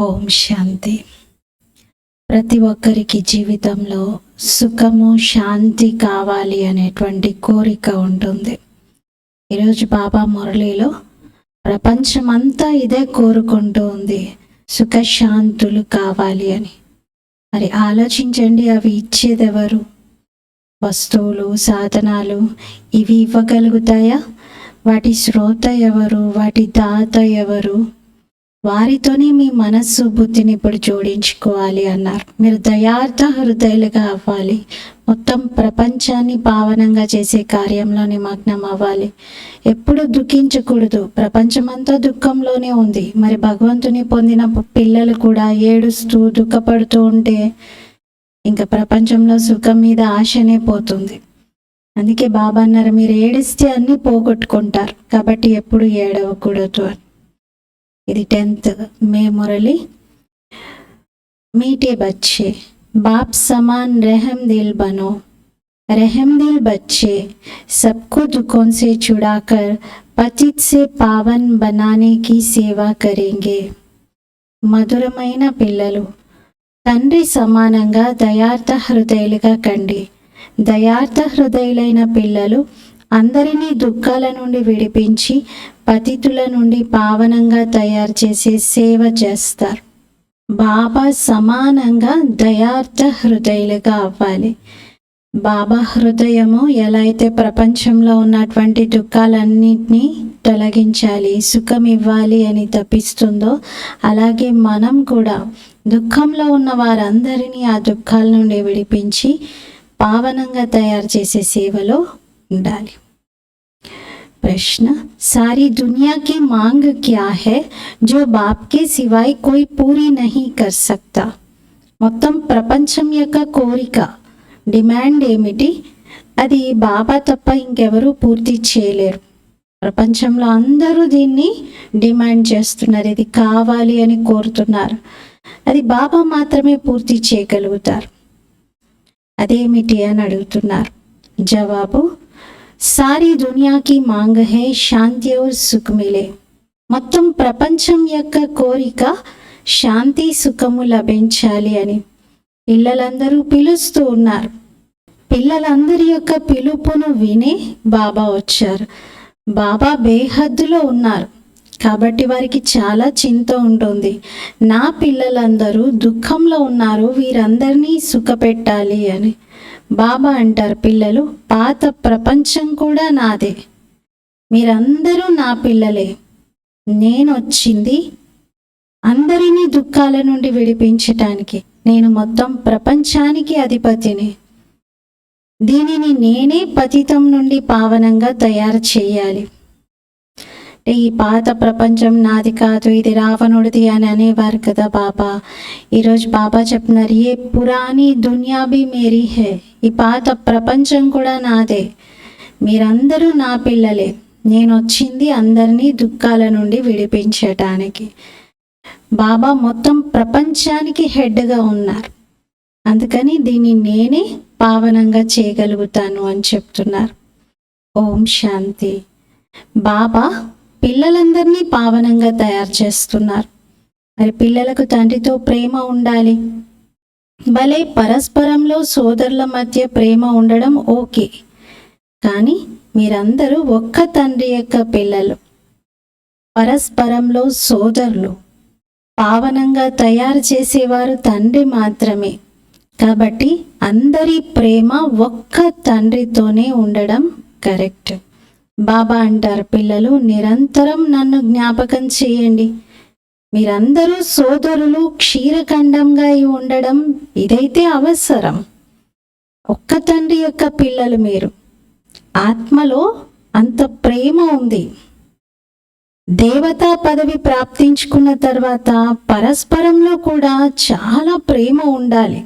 ఓం శాంతి. ప్రతి ఒక్కరికి జీవితంలో సుఖము శాంతి కావాలి అనేటువంటి కోరిక ఉంటుంది. ఈరోజు బాబా మురళిలో ప్రపంచమంతా ఇదే కోరుకుంటూ ఉంది. సుఖశాంతులు కావాలి అని. మరి ఆలోచించండి అవి ఇచ్చేదెవరు? వస్తువులు సాధనాలు ఇవి ఇవ్వగలుగుతాయా? వాటి శ్రోత ఎవరు? వాటి దాత ఎవరు? వారితోనే మీ మనస్సు బుద్ధిని ఇప్పుడు జోడించుకోవాలి అన్నారు. మీరు దయార్థ హృదయాలుగా అవ్వాలి. మొత్తం ప్రపంచాన్ని పావనంగా చేసే కార్యంలో నిమగ్నం అవ్వాలి. ఎప్పుడు దుఃఖించకూడదు. ప్రపంచమంతా దుఃఖంలోనే ఉంది. మరి భగవంతుని పొందిన పిల్లలు కూడా ఏడుస్తూ దుఃఖపడుతూ ఉంటే ఇంకా ప్రపంచంలో సుఖం మీద ఆశనే పోతుంది. అందుకే బాబా అన్నారు మీరు ఏడిస్తే అన్నీ పోగొట్టుకుంటారు. కాబట్టి ఎప్పుడు ఏడవకూడదు అని. ఇది टेंथ में मुरली मीठे बच्चे बाप समान रहम दिल बनो रहम दिल बच्चे सबको दुखों से छुड़ाकर पतित से पावन बनाने की सेवा करेंगे మధురమైన పిల్లలు తండ్రి సమానంగా దయార్థ హృదయులుగా కండి దయార్థ హృదయులైన పిల్లలు అందరినీ దుఃఖాల నుండి విడిపించి పతితుల నుండి పావనంగా తయారు చేసే సేవ చేస్తారు. బాబా సమానంగా దయార్థ హృదయులుగా అవ్వాలి. బాబా హృదయము ఎలా అయితే ప్రపంచంలో ఉన్నటువంటి దుఃఖాలన్నింటినీ తొలగించాలి సుఖం ఇవ్వాలి అని తప్పిస్తుందో అలాగే మనం కూడా దుఃఖంలో ఉన్న వారందరినీ ఆ దుఃఖాల నుండి విడిపించి పావనంగా తయారు చేసే సేవలో ఉండాలి. प्रश्न सारी दुनिया की मांग क्या है जो बाप के सिवाय कोई पूरी नहीं कर सकता మొత్తం ప్రపంచం యొక్క కోరిక డిమాండ్ ఏమిటి అది బాబా తప్ప ఇంకెవరూ పూర్తి చేయలేరు ప్రపంచంలో అందరూ దీన్ని డిమాండ్ చేస్తున్నారు ఇది కావాలి అని కోరుతున్నారు అది బాబా మాత్రమే పూర్తి చేయగలుగుతారు అదేమిటి అని అడుగుతున్నారు జవాబు సారీ దునియాకి మాంగ్ హే శాంతి ఔర్ సుఖ్ మిలే మొత్తం ప్రపంచం యొక్క కోరిక శాంతి సుఖము లభించాలి అని. పిల్లలందరూ పిలుస్తూ ఉన్నారు. పిల్లలందరి యొక్క పిలుపును వినే బాబా వచ్చారు. బాబా బేహద్దులో ఉన్నారు. కాబట్టి వారికి చాలా చింత ఉంటుంది. నా పిల్లలందరూ దుఃఖంలో ఉన్నారు వీరందరినీ సుఖపెట్టాలి అని. బాబా అంటారు పిల్లలు పాత ప్రపంచం కూడా నాదే. మీరందరూ నా పిల్లలే. నేను వచ్చింది అందరినీ దుఃఖాల నుండి విడిపించటానికి. నేను మొత్తం ప్రపంచానికి అధిపతిని. దీనిని నేనే పతితం నుండి పావనంగా తయారు చేయాలి. ఈ పాత ప్రపంచం నాది కాదు ఇది రావణుడిది అని అనేవారు కదా బాబా. ఈరోజు బాబా చెప్తున్నారు ఏ పురాణి దునియాబీ మేరీ హే ఈ పాత ప్రపంచం కూడా నాదే. మీరందరూ నా పిల్లలే. నేను వచ్చింది అందరినీ దుఃఖాల నుండి విడిపించటానికి. బాబా మొత్తం ప్రపంచానికి హెడ్గా ఉన్నారు. అందుకని దీన్ని నేనే పావనంగా చేయగలుగుతాను అని చెప్తున్నారు. ఓం శాంతి. బాబా పిల్లలందరినీ పావనంగా తయారు చేస్తున్నారు. మరి పిల్లలకు తండ్రితో ప్రేమ ఉండాలి. భలే పరస్పరంలో సోదరుల మధ్య ప్రేమ ఉండడం ఓకే. కానీ మీరందరూ ఒక్క తండ్రి యొక్క పిల్లలు. పరస్పరంలో సోదరులు. పావనంగా తయారు చేసేవారు తండ్రి మాత్రమే. కాబట్టి అందరి ప్రేమ ఒక్క తండ్రితోనే ఉండడం కరెక్ట్. బాబా అంటారు పిల్లలు నిరంతరం నన్ను జ్ఞాపకం చేయండి. మీరందరూ సోదరులు క్షీరఖండంగా అయి ఉండడం ఇదైతే అవసరం. ఒక్క తండ్రి యొక్క పిల్లలు మీరు. ఆత్మలో అంత ప్రేమ ఉంది. దేవతా పదవి ప్రాప్తించుకున్న తర్వాత పరస్పరంలో కూడా చాలా ప్రేమ ఉండాలి.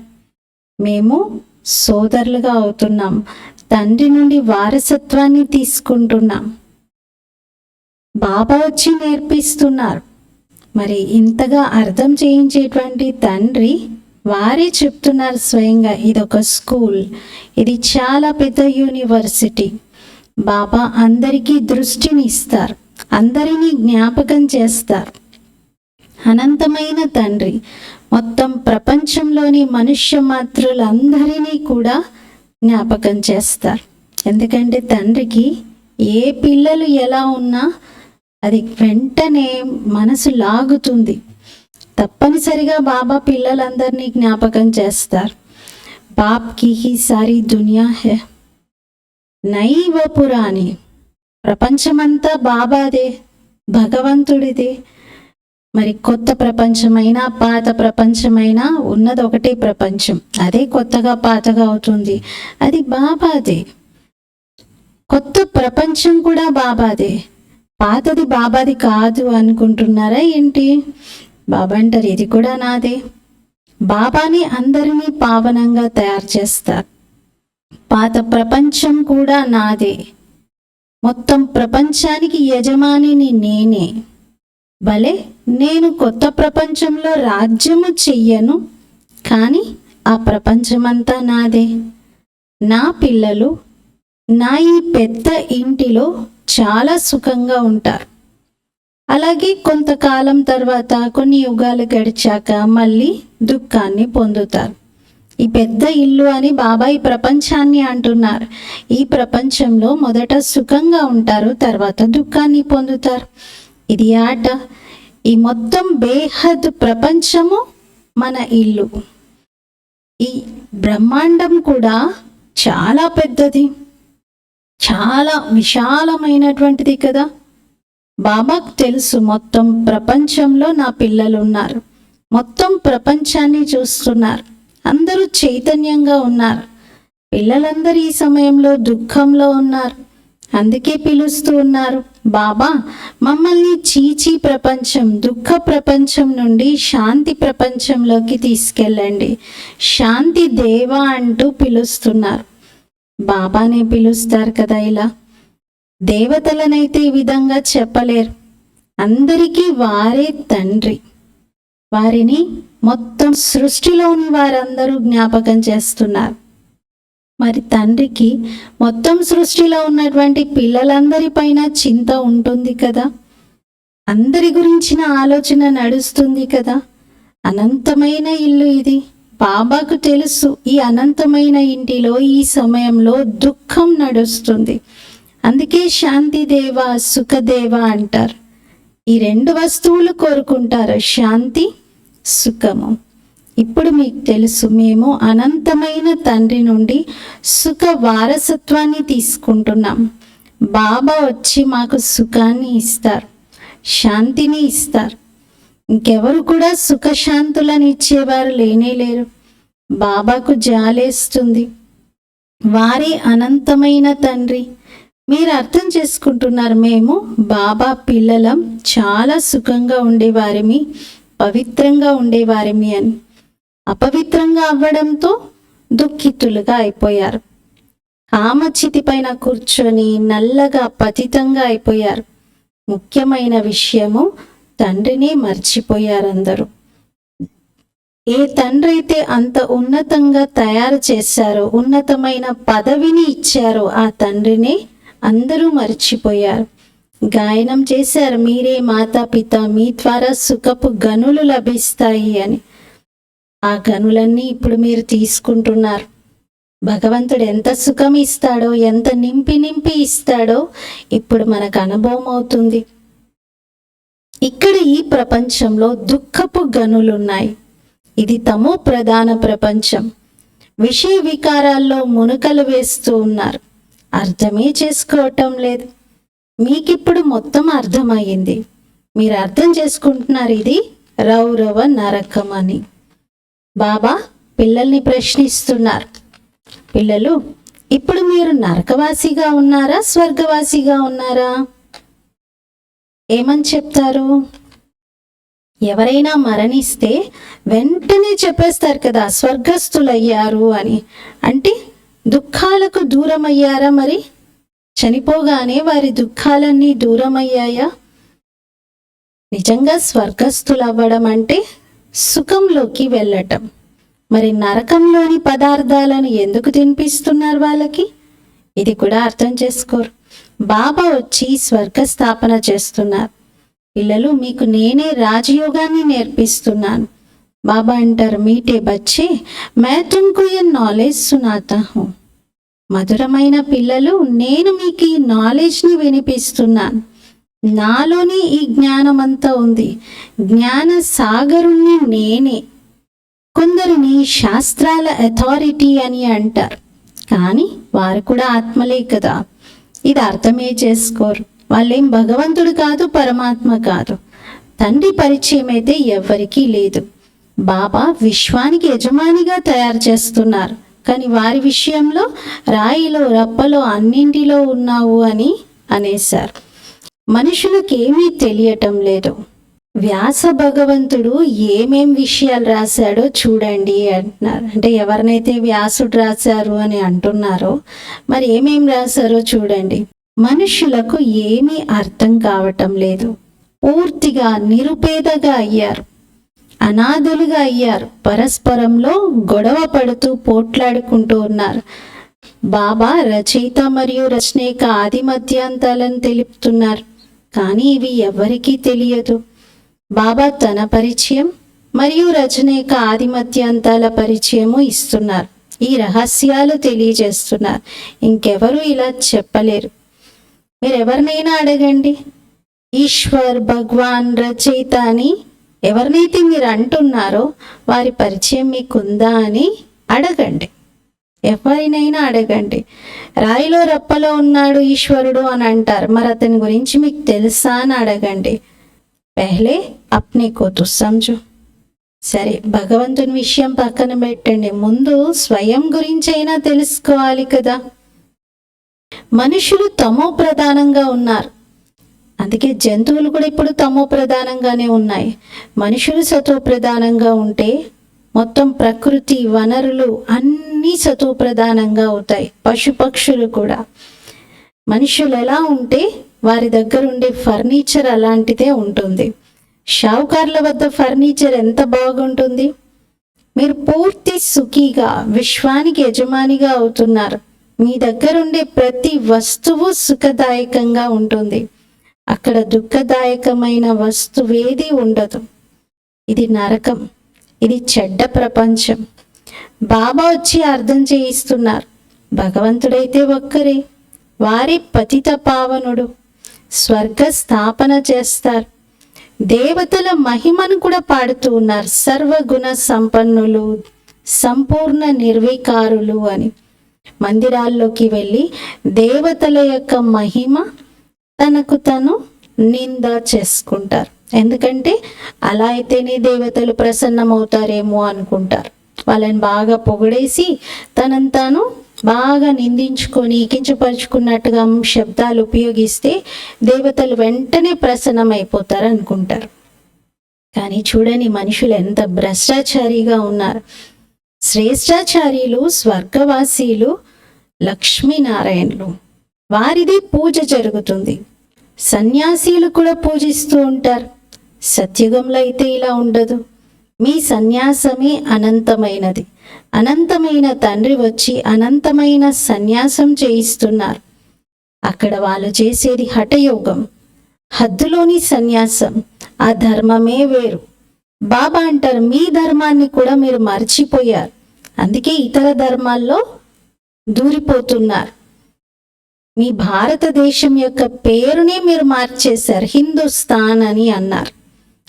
మేము సోదరులుగా అవుతున్నాం. తండ్రి నుండి వారసత్వాన్ని తీసుకుంటున్నాం. బాబా వచ్చి నేర్పిస్తున్నారు. మరి ఇంతగా అర్థం చేయించేటువంటి తండ్రి వారే చెప్తున్నారు స్వయంగా ఇది ఒక స్కూల్ ఇది చాలా పెద్ద యూనివర్సిటీ. బాబా అందరికీ దృష్టిని ఇస్తారు అందరినీ జ్ఞాపకం చేస్తారు. అనంతమైన తండ్రి మొత్తం ప్రపంచంలోని మనుష్య మాతృలందరినీ కూడా జ్ఞాపకం చేస్తారు ఎందుకంటే తండ్రికి ఏ పిల్లలు ఎలా ఉన్నా అది వెంటనే మనసు లాగుతుంది. తప్పనిసరిగా బాబా పిల్లలందరినీ జ్ఞాపకం చేస్తారు బాప్కి హీ సారీ దునియా హే. నైవ పురాణి. ప్రపంచమంతా బాబాదే భగవంతుడిదే. మరి కొత్త ప్రపంచమైనా పాత ప్రపంచమైనా ఉన్నది ఒకటే ప్రపంచం. అదే కొత్తగా పాతగా అవుతుంది. అది బాబాదే. కొత్త ప్రపంచం కూడా బాబాదే. పాతది బాబాది కాదు అనుకుంటున్నారా ఏంటి? బాబా అంటారు ఇది కూడా నాదే. బాబాని అందరినీ పావనంగా తయారు చేస్తారు. పాత ప్రపంచం కూడా నాదే. మొత్తం ప్రపంచానికి యజమానిని నేనే. భలే నేను కొత్త ప్రపంచంలో రాజ్యము చెయ్యను కానీ ఆ ప్రపంచమంతా నాదే. నా పిల్లలు నా ఈ పెద్ద ఇంటిలో చాలా సుఖంగా ఉంటారు. అలాగే కొంతకాలం తర్వాత కొన్ని యుగాలు గడిచాక మళ్ళీ దుఃఖాన్ని పొందుతారు. ఈ పెద్ద ఇల్లు అని బాబాయ్ ప్రపంచాన్ని అంటున్నారు. ఈ ప్రపంచంలో మొదట సుఖంగా ఉంటారు తర్వాత దుఃఖాన్ని పొందుతారు. ఇది ఆట. ఈ మొత్తం బేహద్ ప్రపంచము మన ఇల్లు. ఈ బ్రహ్మాండం కూడా చాలా పెద్దది. చాలా విశాలమైనటువంటిది కదా. బాబాకు తెలుసు మొత్తం ప్రపంచంలో నా పిల్లలు ఉన్నారు మొత్తం ప్రపంచాన్ని చూస్తున్నారు. అందరూ చైతన్యంగా ఉన్నారు. పిల్లలందరూ ఈ సమయంలో దుఃఖంలో ఉన్నారు. అందుకే పిలుస్తూ ఉన్నారు. బాబా మమ్మల్ని చీచీ ప్రపంచం దుఃఖ ప్రపంచం నుండి శాంతి ప్రపంచంలోకి తీసుకెళ్ళండి. శాంతి దేవ అంటూ పిలుస్తున్నారు. బాబానే పిలుస్తారు కదా ఇలా. దేవతలనైతే ఈ విధంగా చెప్పలేరు. అందరికీ వారే తండ్రి. వారిని మొత్తం సృష్టిలోని వారందరూ జ్ఞాపకం చేస్తున్నారు. మరి తండ్రికి మొత్తం సృష్టిలో ఉన్నటువంటి పిల్లలందరిపైన చింత ఉంటుంది కదా? అందరి గురించిన ఆలోచన నడుస్తుంది కదా? అనంతమైన ఇల్లు ఇది. బాబాకు తెలుసు ఈ అనంతమైన ఇంటిలో ఈ సమయంలో దుఃఖం నడుస్తుంది. అందుకే శాంతిదేవ సుఖదేవ అంటారు. ఈ రెండు వస్తువులు కోరుకుంటారు. శాంతి సుఖము. ఇప్పుడు మీకు తెలుసు మేము అనంతమైన తండ్రి నుండి సుఖ వారసత్వాన్ని తీసుకుంటున్నాం. బాబా వచ్చి మాకు సుఖాన్ని ఇస్తారు శాంతిని ఇస్తారు. ఇంకెవరు కూడా సుఖశాంతులను ఇచ్చేవారు లేనే లేరు. బాబాకు జాలేస్తుంది. వారి అనంతమైన తండ్రి. మీరు అర్థం చేసుకుంటున్నారు మేము బాబా పిల్లలం చాలా సుఖంగా ఉండేవారిమి పవిత్రంగా ఉండేవారిమి అని. అపవిత్రంగా అవ్వడంతో దుఃఖితులుగా అయిపోయారు. కామచితి పైన కూర్చొని నల్లగా పతితంగా అయిపోయారు. ముఖ్యమైన విషయము తండ్రిని మర్చిపోయారందరూ. ఏ తండ్రి అయితే అంత ఉన్నతంగా తయారు చేశారో ఉన్నతమైన పదవిని ఇచ్చారో ఆ తండ్రిని అందరూ మర్చిపోయారు. గాయనం చేశారు మీరే మాతాపిత మీ ద్వారా సుఖపు గనులు లభిస్తాయి అని. ఆ గనులన్నీ ఇప్పుడు మీరు తీసుకుంటున్నారు. భగవంతుడు ఎంత సుఖం ఇస్తాడో ఎంత నింపి నింపి ఇస్తాడో ఇప్పుడు మనకు అనుభవం అవుతుంది. ఇక్కడ ఈ ప్రపంచంలో దుఃఖపు గనులున్నాయి. ఇది తమో ప్రధాన ప్రపంచం. విషయ వికారాల్లో మునుకలు వేస్తూ ఉన్నారు. అర్థమే చేసుకోవటం లేదు. మీకిప్పుడు మొత్తం అర్థమయ్యింది. మీరు అర్థం చేసుకుంటున్నారు ఇది రౌరవ నరకం అని బాబా పిల్లల్ని ప్రశ్నిస్తున్నారు. పిల్లలు ఇప్పుడు మీరు నరకవాసిగా ఉన్నారా స్వర్గవాసిగా ఉన్నారా? ఏమని చెప్తారు? ఎవరైనా మరణిస్తే వెంటనే చెప్పేస్తారు కదా స్వర్గస్థులయ్యారు అని. అంటే దుఃఖాలకు దూరం అయ్యారా మరి? చనిపోగానే వారి దుఃఖాలన్నీ దూరం అయ్యాయా నిజంగా స్వర్గస్థులవ్వడం అంటే సుఖంలోకి వెళ్ళటం. మరి నరకంలోని పదార్థాలను ఎందుకు తినిపిస్తున్నారు వాళ్ళకి? ఇది కూడా అర్థం చేసుకోరు. బాబా వచ్చి స్వర్గ స్థాపన చేస్తున్నారు. పిల్లలు మీకు నేనే రాజయోగాన్ని నేర్పిస్తున్నాను. బాబా అంటారు మీటే బచ్చే మే తుమ్కు ఏ నాలెడ్జ్ సునాతా హూ మధురమైన పిల్లలు నేను మీకు ఈ నాలెడ్జ్ని వినిపిస్తున్నాను. నాలోనే ఈ జ్ఞానమంతా ఉంది. జ్ఞాన సాగరుణ్ణి నేనే కొందరిని శాస్త్రాల అథారిటీ అని అంటారు. కానీ వారు కూడా ఆత్మలే కదా. ఇది అర్థమే చేసుకోరు. వాళ్ళేం భగవంతుడు కాదు పరమాత్మ కాదు. తండ్రి పరిచయం అయితే ఎవ్వరికీ లేదు. బాబా విశ్వానికి యజమానిగా తయారు చేస్తున్నారు. కానీ వారి విషయంలో రాయిలో రప్పలో అన్నింటిలో ఉన్నావు అని అనేశారు. మనుషులకు ఏమీ తెలియటం లేదు. వ్యాస భగవంతుడు ఏమేం విషయాలు రాశాడో చూడండి అంటున్నారు. అంటే ఎవరినైతే వ్యాసుడు రాశారు అని అంటున్నారో మరి ఏమేం రాశారో చూడండి. మనుషులకు ఏమీ అర్థం కావటం లేదు. పూర్తిగా నిరుపేదగా అయ్యారు. అనాథులుగా అయ్యారు. పరస్పరంలో గొడవ పడుతూ పోట్లాడుకుంటూ ఉన్నారు. బాబా రచయిత మరియు రచనేక ఆది మధ్యాంతాలను తెలుపుతున్నారు. కానీ ఇవి ఎవరికీ తెలియదు. బాబా తన పరిచయం మరియు రచనేక ఆది పరిచయము ఇస్తున్నారు. ఈ రహస్యాలు తెలియజేస్తున్నారు. ఇంకెవరు ఇలా చెప్పలేరు. మీరు ఎవరినైనా అడగండి. ఈశ్వర్ భగవాన్ రచయిత అని ఎవరినైతే మీరు అంటున్నారో వారి పరిచయం మీకుందా అని అడగండి. ఎవరినైనా అడగండి. రాయిలో రప్పలో ఉన్నాడు ఈశ్వరుడు అని అంటారు. మరి అతని గురించి మీకు తెలుసా అని అడగండి. పెహ్లే అప్నే కోతు సంజు. సరే భగవంతుని విషయం పక్కన పెట్టండి. ముందు స్వయం గురించి అయినా తెలుసుకోవాలి కదా. మనుషులు తమో ప్రధానంగా ఉన్నారు. అందుకే జంతువులు కూడా ఇప్పుడు తమో ప్రధానంగానే ఉన్నాయి. మనుషులు సతో ప్రధానంగా ఉంటే మొత్తం ప్రకృతి వనరులు అన్నీ సతుప్రధానంగా అవుతాయి. పశుపక్షులు కూడా. మనుషులు ఎలా ఉంటే వారి దగ్గర ఉండే ఫర్నిచర్ అలాంటిదే ఉంటుంది. షావుకార్ల వద్ద ఫర్నిచర్ ఎంత బాగుంటుంది? మీరు పూర్తి సుఖీగా విశ్వానికి యజమానిగా అవుతున్నారు. మీ దగ్గర ఉండే ప్రతి వస్తువు సుఖదాయకంగా ఉంటుంది. అక్కడ దుఃఖదాయకమైన వస్తువేది ఉండదు. ఇది నరకం. ఇది చెడ్డ ప్రపంచం. బాబా వచ్చి అర్థం చేయిస్తున్నారు. భగవంతుడైతే ఒక్కరే. వారి పతిత పావనుడు. స్వర్గ స్థాపన చేస్తారు. దేవతల మహిమను కూడా పాడుతూ ఉన్నారు. సర్వగుణ సంపన్నులు సంపూర్ణ నిర్వికారులు అని. మందిరాల్లోకి వెళ్ళి దేవతల యొక్క మహిమ తనకు తను నింద చేసుకుంటారు. ఎందుకంటే అలా అయితేనే దేవతలు ప్రసన్నమవుతారేమో అనుకుంటారు. వాళ్ళని బాగా పొగిడేసి తనను తాను బాగా నిందించుకొని కించపరుచుకున్నట్టుగా శబ్దాలు ఉపయోగిస్తే దేవతలు వెంటనే ప్రసన్నమైపోతారు అనుకుంటారు. కానీ చూడని మనుషులు ఎంత భ్రష్టాచారిగా ఉన్నారు. శ్రేష్టాచార్యులు స్వర్గవాసీలు లక్ష్మీనారాయణులు. వారిది పూజ జరుగుతుంది. సన్యాసీలు కూడా పూజిస్తూ ఉంటారు. సత్యుగంలో అయితే ఇలా ఉండదు. మీ సన్యాసమే అనంతమైనది. అనంతమైన తండ్రి వచ్చి అనంతమైన సన్యాసం చేయిస్తున్నారు. అక్కడ వాళ్ళు చేసేది హఠయోగం. హద్దులోని సన్యాసం. ఆ ధర్మమే వేరు. బాబా అంటారు మీ ధర్మాన్ని కూడా మీరు మర్చిపోయారు. అందుకే ఇతర ధర్మాల్లో దూరిపోతున్నారు. మీ భారతదేశం యొక్క పేరునే మీరు మార్చేశారు. హిందుస్థాన్ అని అన్నారు.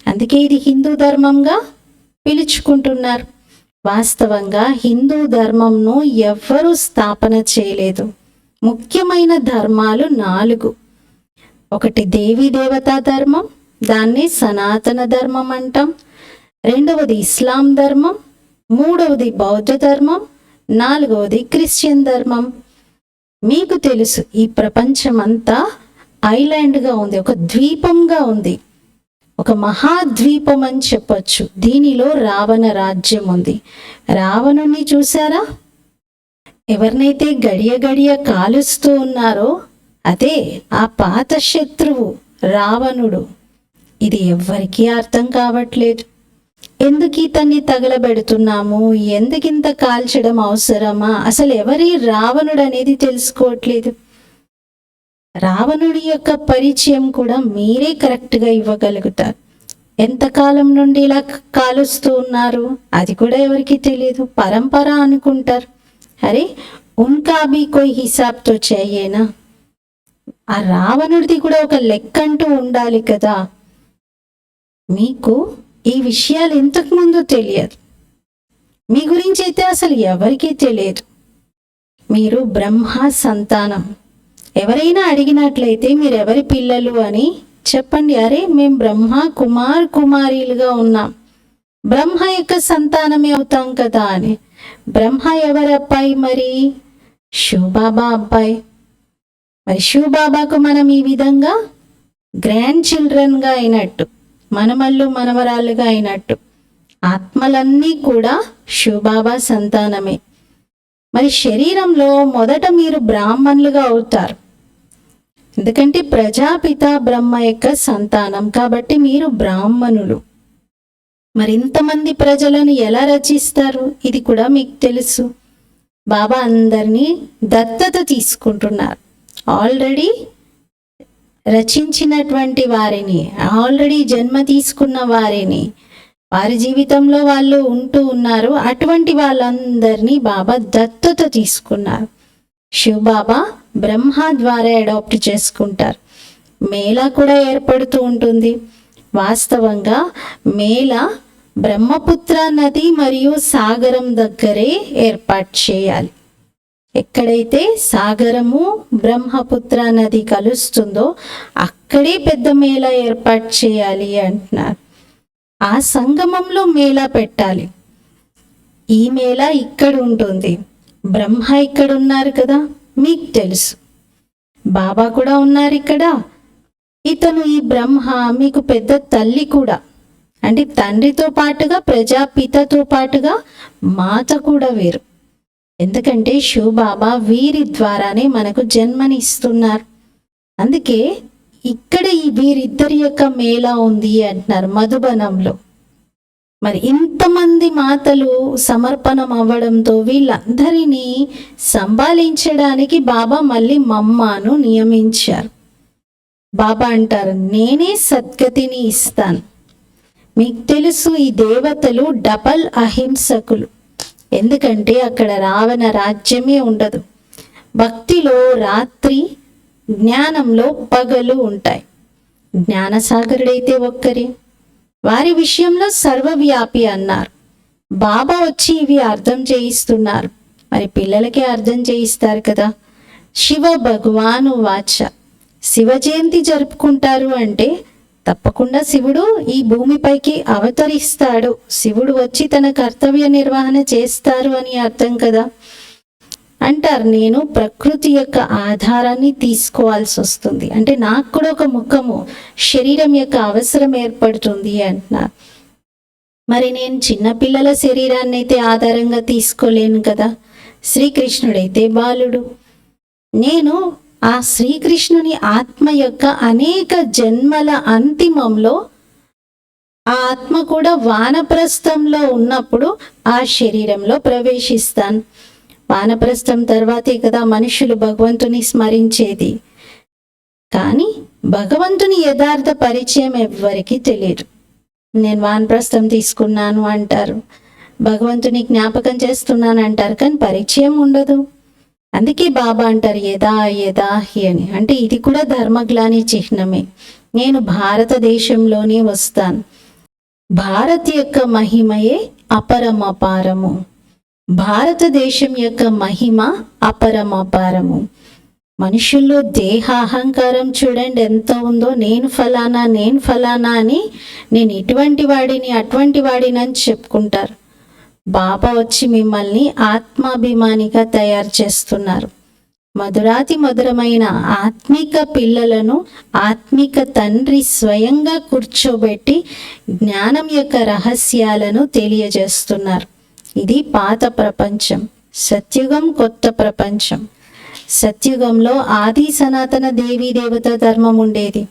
అందుకే ఇది హిందూ ధర్మంగా పిలుచుకుంటున్నారు. వాస్తవంగా హిందూ ధర్మంను ఎవ్వరూ స్థాపన చేయలేదు. ముఖ్యమైన ధర్మాలు నాలుగు. ఒకటి దేవీ దేవతా ధర్మం దాన్ని సనాతన ధర్మం అంటాం. రెండవది ఇస్లాం ధర్మం మూడవది బౌద్ధ ధర్మం నాలుగవది క్రిస్టియన్ ధర్మం. మీకు తెలుసు ఈ ప్రపంచం అంతా ఐలాండ్గా ఉంది ఒక ద్వీపంగా ఉంది. ఒక మహాద్వీపం అని చెప్పొచ్చు. దీనిలో రావణ రాజ్యం ఉంది. రావణుని చూసారా ఎవరినైతే గడియ గడియ కాలుస్తూ ఉన్నారో అదే ఆ పాత శత్రువు రావణుడు. ఇది ఎవ్వరికీ అర్థం కావట్లేదు. ఎందుకు ఇతన్ని తగలబెడుతున్నాము? ఎందుకింత కాల్చడం అవసరమా? అసలు ఎవరి రావణుడు అనేది తెలుసుకోవట్లేదు. రావణుడి యొక్క పరిచయం కూడా మీరే కరెక్ట్గా ఇవ్వగలుగుతారు. ఎంతకాలం నుండి ఇలా కాలుస్తూ ఉన్నారు? అది కూడా ఎవరికి తెలియదు పరంపర అనుకుంటారు. అరే ఉన్కా భీ కోయి హిసాబ్తో చేయేనా? ఆ రావణుడిది కూడా ఒక లెక్క అంటూ ఉండాలి కదా. మీకు ఈ విషయాలు ఇంతకు ముందు తెలియదు. మీ గురించి అయితే అసలు ఎవరికీ తెలియదు. మీరు బ్రహ్మ సంతానం. ఎవరైనా అడిగినట్లయితే మీరు ఎవరి పిల్లలు అని చెప్పండి. అరే మేము బ్రహ్మ కుమార్ కుమారీలుగా ఉన్నాం. బ్రహ్మ యొక్క సంతానమే అవుతాం కదా అని. బ్రహ్మ ఎవరి అబ్బాయి మరి? శివబాబా అబ్బాయి. మరి శివబాబాకు మనం ఈ విధంగా గ్రాండ్ చిల్డ్రన్గా అయినట్టు మనమల్లు మనవరాలుగా అయినట్టు ఆత్మలన్నీ కూడా శివబాబా సంతానమే. మరి శరీరంలో మొదట మీరు బ్రాహ్మణులుగా అవుతారు. ఎందుకంటే ప్రజాపిత బ్రహ్మ యొక్క సంతానం కాబట్టి మీరు బ్రాహ్మణులు. మరి ఇంతమంది ప్రజలను ఎలా రచిస్తారు? ఇది కూడా మీకు తెలుసు. బాబా అందరినీ దత్తత తీసుకుంటున్నారు. ఆల్రెడీ రచించినటువంటి వారిని ఆల్రెడీ జన్మ తీసుకున్న వారిని వారి జీవితంలో వాళ్ళు ఉంటూ ఉన్నారు. అటువంటి వాళ్ళందరినీ బాబా దత్తత తీసుకున్నారు. శివ బాబా బ్రహ్మ ద్వారా అడాప్ట్ చేసుకుంటారు. మేళ కూడా ఏర్పడుతూ ఉంటుంది. వాస్తవంగా మేళ బ్రహ్మపుత్ర నది మరియు సాగరం దగ్గరే ఏర్పాటు చేయాలి. ఎక్కడైతే సాగరము బ్రహ్మపుత్ర నది కలుస్తుందో అక్కడే పెద్ద మేళ ఏర్పాటు చేయాలి అంటున్నారు. ఆ సంగమంలో మేళ పెట్టాలి. ఈ మేళ ఇక్కడ ఉంటుంది. బ్రహ్మ ఇక్కడ ఉన్నారు కదా. మీకు తెలుసు. బాబా కూడా ఉన్నారు ఇక్కడ. ఇతను ఈ బ్రహ్మ మీకు పెద్ద తల్లి కూడా. అంటే తండ్రితో పాటుగా ప్రజాపితతో పాటుగా మాత కూడా వేరు. ఎందుకంటే శివబాబా వీరి ద్వారానే మనకు జన్మనిస్తున్నారు అందుకే ఇక్కడ ఈ వీరిద్దరి యొక్క మేళ ఉంది అంటున్నారు మధుబనంలో. మరి ఇంతమంది మాతలు సమర్పణం అవ్వడంతో వీళ్ళందరినీ సంభాళించడానికి బాబా మళ్ళీ మమ్మాను నియమించారు. బాబా అంటారు నేనే సద్గతిని ఇస్తాను. మీకు తెలుసు ఈ దేవతలు డబల్ అహింసకులు. ఎందుకంటే అక్కడ రావణ రాజ్యమే ఉండదు. భక్తిలో రాత్రి జ్ఞానంలో పగలు ఉంటాయి. జ్ఞానసాగరుడైతే ఒక్కరే. వారి విషయంలో సర్వవ్యాపి అన్నారు. బాబా వచ్చి ఇవి అర్థం చేయిస్తున్నారు. మరి పిల్లలకి అర్థం చేయిస్తారు కదా. శివ భగవాను వాచ. శివ జయంతి జరుపుకుంటారు అంటే తప్పకుండా శివుడు ఈ భూమిపైకి అవతరిస్తాడు. శివుడు వచ్చి తన కర్తవ్య నిర్వహణ చేస్తారు అని అర్థం కదా. అంటారు నేను ప్రకృతి యొక్క ఆధారాన్ని తీసుకోవాల్సి వస్తుంది. అంటే నాకు కూడా ఒక ముఖము శరీరం యొక్క అవసరం ఏర్పడుతుంది అంటున్నారు. మరి నేను చిన్నపిల్లల శరీరాన్ని అయితే ఆధారంగా తీసుకోలేను కదా. శ్రీకృష్ణుడైతే బాలుడు. నేను ఆ శ్రీకృష్ణుని ఆత్మ యొక్క అనేక జన్మల అంతిమంలో ఆ ఆత్మ కూడా వానప్రస్థంలో ఉన్నప్పుడు ఆ శరీరంలో ప్రవేశిస్తాను. వానప్రస్థం తర్వాతే కదా మనుషులు భగవంతుని స్మరించేది. కానీ భగవంతుని యథార్థ పరిచయం ఎవ్వరికీ తెలియదు. నేను వానప్రస్థం తీసుకున్నాను అంటారు. భగవంతుని జ్ఞాపకం చేస్తున్నాను అంటారు కానీ పరిచయం ఉండదు. అందుకే బాబా అంటారు యదా యదా హి అని. అంటే ఇది కూడా ధర్మగ్లాని చిహ్నమే. నేను భారతదేశంలోనే వస్తాను. భారత్ యొక్క మహిమయే అపరమపారము. భారతదేశం యొక్క మహిమ అపరమపారము. మనుషుల్లో దేహ అహంకారం చూడండి ఎంత ఉందో నేను ఫలానా నేను ఫలానా అని నేను ఇటువంటి వాడిని అటువంటి వాడిని అని చెప్పుకుంటారు. బాబా వచ్చి మిమ్మల్ని ఆత్మాభిమానిగా తయారు చేస్తున్నారు. మధురాతి మధురమైన ఆత్మిక పిల్లలను ఆత్మిక తండ్రి స్వయంగా కూర్చోబెట్టి జ్ఞానం యొక్క రహస్యాలను తెలియజేస్తున్నారు. ఇది పాత ప్రపంచం సత్యుగం కొత్త ప్రపంచం. సత్యుగంలో ఆది సనాతన దేవీ దేవత ధర్మం ఉండేది.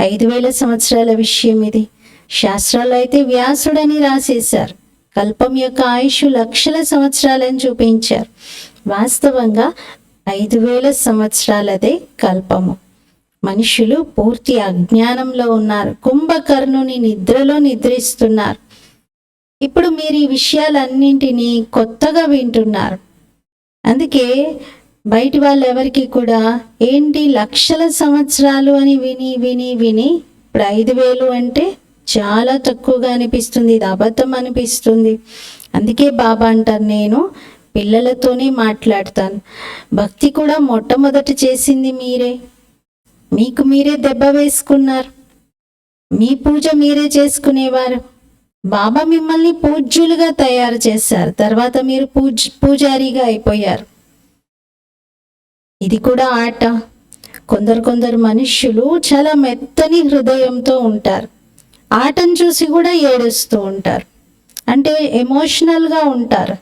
ఐదు వేల సంవత్సరాల విషయం ఇది. శాస్త్రాలు అయితే వ్యాసుడని రాసేశారు. కల్పం యొక్క ఆయుష్ లక్షల సంవత్సరాలని చూపించారు. వాస్తవంగా ఐదు వేల సంవత్సరాలదే కల్పము. మనుషులు పూర్తి అజ్ఞానంలో ఉన్నారు. కుంభకర్ణుని నిద్రలో నిద్రిస్తున్నారు. ఇప్పుడు మీరు ఈ విషయాలన్నింటినీ కొత్తగా వింటున్నారు. అందుకే బయటి వాళ్ళు ఎవరికి కూడా ఏంటి లక్షల సంవత్సరాలు అని విని విని విని ఇప్పుడు ఐదు వేలు అంటే చాలా తక్కువగా అనిపిస్తుంది ఇది అబద్ధం అనిపిస్తుంది. అందుకే బాబా అంటారు నేను పిల్లలతోనే మాట్లాడతాను. భక్తి కూడా మొట్టమొదట చేసింది మీరే. మీకు మీరే దెబ్బ వేసుకున్నారు. మీ పూజ మీరే చేసుకునేవారు. బాబా మిమ్మల్ని పూజ్యులుగా తయారు చేశారు. తర్వాత మీరు పూజ్ పూజారిగా అయిపోయారు. ఇది కూడా ఆట. కొందరు కొందరు మనుష్యులు చాలా మెత్తని హృదయంతో ఉంటారు. ఆటను చూసి కూడా ఏడుస్తూ ఉంటారు. అంటే ఎమోషనల్గా ఉంటారు.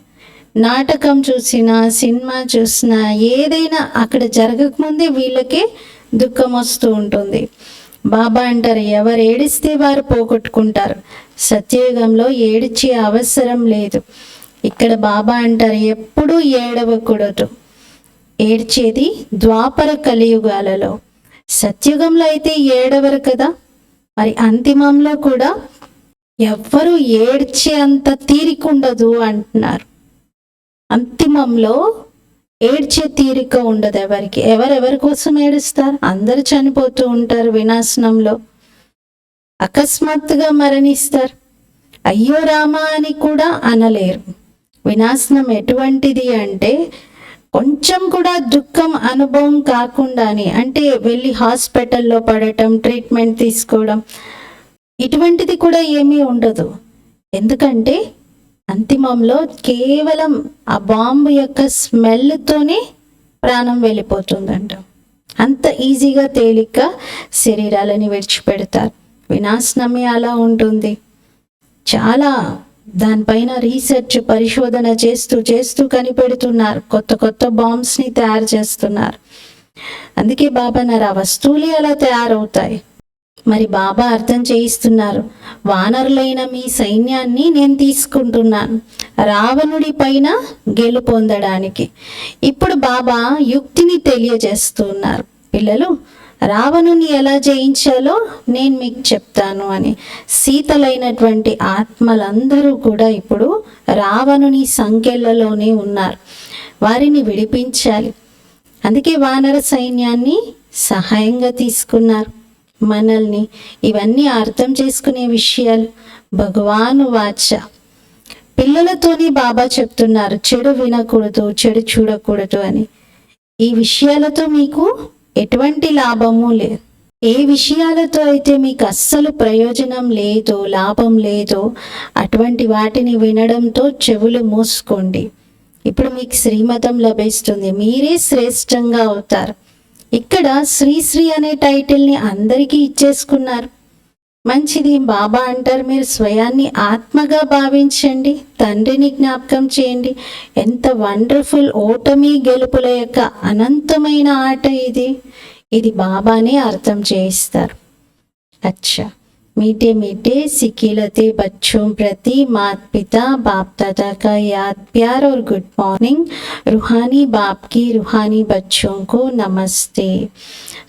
నాటకం చూసినా సినిమా చూసినా ఏదైనా అక్కడ జరగకముందే వీళ్ళకే దుఃఖం వస్తూ ఉంటుంది. బాబా అంటారు ఎవరు ఏడిస్తే వారు పోగొట్టుకుంటారు. సత్యయుగంలో ఏడిచే అవసరం లేదు. ఇక్కడ బాబా అంటారు ఎప్పుడూ ఏడవకూడదు. ఏడ్చేది ద్వాపర కలియుగాలలో. సత్యుగంలో అయితే ఏడవరు కదా? మరి అంతిమంలో కూడా ఎవ్వరూ ఏడ్చే అంత తీరికుండదు అంటున్నారు. అంతిమంలో ఏడ్చే తీరిక ఉండదు ఎవరికి. ఎవరెవరి కోసం ఏడుస్తారు? అందరు చనిపోతూ ఉంటారు వినాశనంలో. అకస్మాత్తుగా మరణిస్తారు. అయ్యో రామా అని కూడా అనలేరు. వినాశనం ఎటువంటిది అంటే కొంచెం కూడా దుఃఖం అనుభవం కాకుండానే అంటే వెళ్ళి హాస్పిటల్లో పడటం ట్రీట్మెంట్ తీసుకోవడం ఇటువంటిది కూడా ఏమీ ఉండదు. ఎందుకంటే అంతిమంలో కేవలం ఆ బాంబు యొక్క స్మెల్తోనే ప్రాణం వెళ్ళిపోతుందంట. అంత ఈజీగా తేలిక శరీరాలని విడిచిపెడతారు. వినాశనమే అలా ఉంటుంది. చాలా దానిపైన రీసెర్చ్ పరిశోధన చేస్తూ చేస్తూ కనిపెడుతున్నారు. కొత్త కొత్త బాంబ్స్ని తయారు చేస్తున్నారు. అందుకే బాబన్నారు ఆ వస్తువులే అలా తయారవుతాయి. మరి బాబా అర్థం చేయిస్తున్నారు. వానరులైన మీ సైన్యాన్ని నేను తీసుకుంటున్నాను. రావణుడి పైన గెలుపొందడానికి ఇప్పుడు బాబా యుక్తిని తెలియజేస్తున్నారు. పిల్లలు రావణుని ఎలా జయించాలో నేను మీకు చెప్తాను అని. శీతలైనటువంటి ఆత్మలందరూ కూడా ఇప్పుడు రావణుని సంఖ్యలలోనే ఉన్నారు. వారిని విడిపించాలి. అందుకే వానర సైన్యాన్ని సహాయంగా తీసుకున్నారు. మనల్ని ఇవన్నీ అర్థం చేసుకునే విషయాలు. భగవాను వాచ. పిల్లలతోని బాబా చెప్తున్నారు చెడు వినకూడదు చెడు చూడకూడదు అని. ఈ విషయాలతో మీకు ఎటువంటి లాభము లేదు. ఏ విషయాలతో అయితే మీకు అస్సలు ప్రయోజనం లేదో లాభం లేదో అటువంటి వాటిని వినడంతో చెవులు మూసుకోండి. ఇప్పుడు మీకు శ్రీమతం లభిస్తుంది. మీరే శ్రేష్టంగా అవుతారు. ఇక్కడ శ్రీశ్రీ అనే టైటిల్ని అందరికీ ఇచ్చేసుకున్నారు. మంచిది బాబా అంటారు మీరు స్వయాన్ని ఆత్మగా భావించండి తండ్రిని జ్ఞాపకం చేయండి. ఎంత వండర్ఫుల్ ఓటమి గెలుపుల యొక్క అనంతమైన ఆట ఇది. ఇది బాబానే అర్థం చేయిస్తారు. అచ్చా. मीठे मीठे सिकिलते बच्चों प्रति मात पिता बाप दादा का याद प्यार और गुड मॉर्निंग रूहानी बाप की रूहानी बच्चों को नमस्ते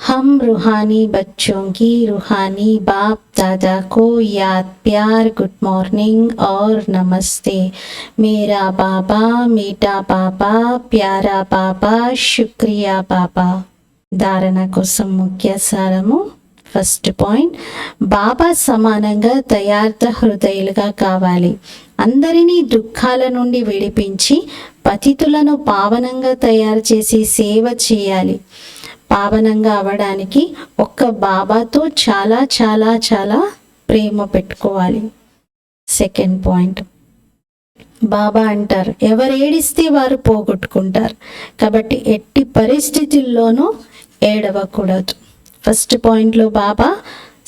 हम रूहानी बच्चों की रूहानी बाप दादा को याद प्यार गुड मॉर्निंग और नमस्ते मेरा बाबा मीठा बाबा प्यारा बाबा शुक्रिया बाबा ధారణ కోసం ముఖ్య సారము ఫస్ట్ పాయింట్. బాబా సమానంగా దయార్థ హృదయులుగా కావాలి. అందరినీ దుఃఖాల నుండి విడిపించి పతితులను పావనంగా తయారు చేసి సేవ చేయాలి. పావనంగా అవ్వడానికి ఒక్క బాబాతో చాలా చాలా చాలా ప్రేమ పెట్టుకోవాలి. Second point. బాబా అంటారు ఎవరు ఏడిస్తే వారు పోగొట్టుకుంటారు. కాబట్టి ఎట్టి పరిస్థితుల్లోనూ ఏడవకూడదు. ఫస్ట్ పాయింట్లో బాబా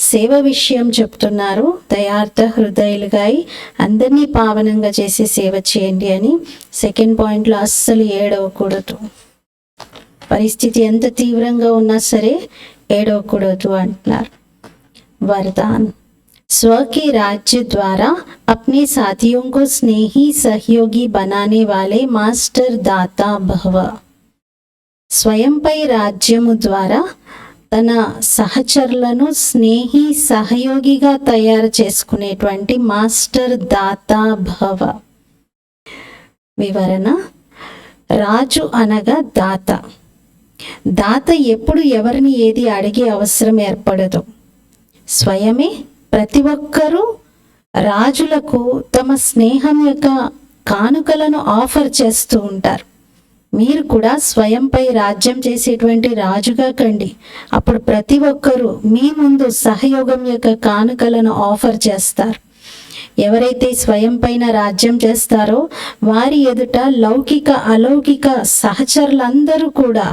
సేవ విషయం చెప్తున్నారు దయార్థ హృదయులుగా అయి అందరినీ పావనంగా చేసి సేవ చేయండి అని సెకండ్ పాయింట్లో అస్సలు ఏడవకూడదు పరిస్థితి ఎంత తీవ్రంగా ఉన్నా సరే ఏడవకూడదు అంటున్నారు वरदान स्व के राज्य द्वारा अपने साथियों को स्नेही सहयोगी बनाने वाले మాస్టర్ దాతా భవ స్వయంపై రాజ్యము ద్వారా తన సహచరులను స్నేహి సహయోగిగా తయారు చేసుకునేటువంటి మాస్టర్ దాతా భవ. వివరణ రాజు అనగా దాత. దాత ఎప్పుడు ఎవరిని ఏది అడిగే అవసరం ఏర్పడదు. స్వయమే ప్రతి ఒక్కరూ రాజులకు తమ స్నేహం యొక్క కానుకలను ఆఫర్ చేస్తూ ఉంటారు. మీరు కూడా స్వయంపై రాజ్యం చేసేటువంటి రాజుగా కండి. అప్పుడు ప్రతి ఒక్కరూ మీ ముందు సహయోగం యొక్క కానుకలను ఆఫర్ చేస్తారు. ఎవరైతే స్వయం పైన రాజ్యం చేస్తారో వారి ఎదుట లౌకిక అలౌకిక సహచరులందరూ కూడా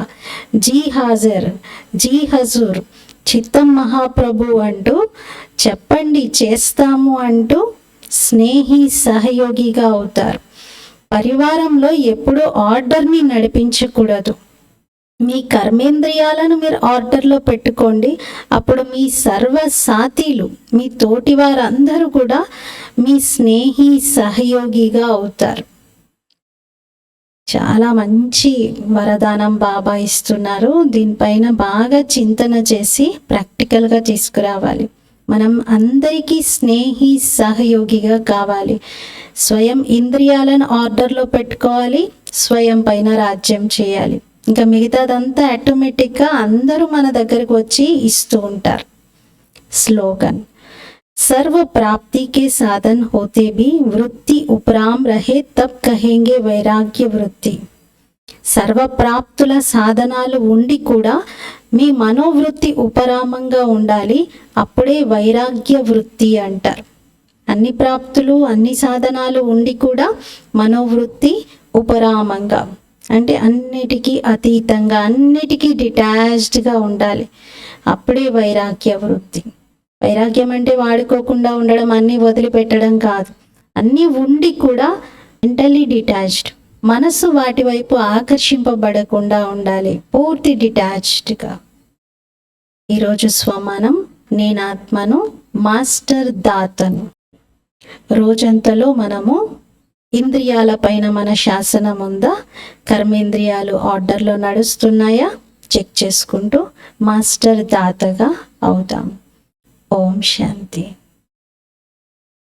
జీ హాజర్ జీ హజూర్ చిత్తం మహాప్రభు అంటూ చెప్పండి చేస్తాము అంటూ స్నేహి సహయోగిగా అవుతారు. పరివారంలో ఎప్పుడూ ఆర్డర్ని నడిపించకూడదు. మీ కర్మేంద్రియాలను మీరు ఆర్డర్లో పెట్టుకోండి. అప్పుడు మీ సర్వ సాతీలు మీ తోటి వారందరూ కూడా మీ స్నేహి సహయోగిగా అవుతారు. చాలా మంచి వరదానం బాబా ఇస్తున్నారు. దీనిపైన బాగా చింతన చేసి ప్రాక్టికల్గా తీసుకురావాలి. మనం అందరికీ స్నేహి సహయోగిగా కావాలి స్వయం ఇంద్రియాలను ఆర్డర్లో పెట్టుకోవాలి స్వయం పైన రాజ్యం చేయాలి ఇంకా మిగతాదంతా ఆటోమేటిక్గా అందరూ మన దగ్గరకు వచ్చి ఇస్తూ ఉంటారు స్లోగన్ सर्व प्राप्ति के साधन होते भी वृत्ति उपराम रहे तब कहेंगे వైరాగ్య వృత్తి సర్వప్రాప్తుల సాధనాలు ఉండి కూడా మీ మనోవృత్తి ఉపరామంగా ఉండాలి. అప్పుడే వైరాగ్య వృత్తి అంటారు. అన్ని ప్రాప్తులు అన్ని సాధనాలు ఉండి కూడా మనోవృత్తి ఉపరామంగా అంటే అన్నిటికీ అతీతంగా అన్నిటికీ డిటాచ్డ్గా ఉండాలి. అప్పుడే వైరాగ్య వృత్తి. వైరాగ్యం అంటే వాడుకోకుండా ఉండడం అన్నీ వదిలిపెట్టడం కాదు. అన్నీ ఉండి కూడా మెంటలీ డిటాచ్డ్. మనసు వాటి వైపు ఆకర్షింపబడకుండా ఉండాలి. పూర్తి డిటాచ్డ్గా. ఈరోజు స్వమానం నేనాత్మను మాస్టర్ దాతను. రోజంతలో మనము ఇంద్రియాల పైన మన శాసనం ఉందా? కర్మేంద్రియాలు ఆర్డర్లో నడుస్తున్నాయా? చెక్ చేసుకుంటూ మాస్టర్ దాతగా అవుతాం. ఓం శాంతి.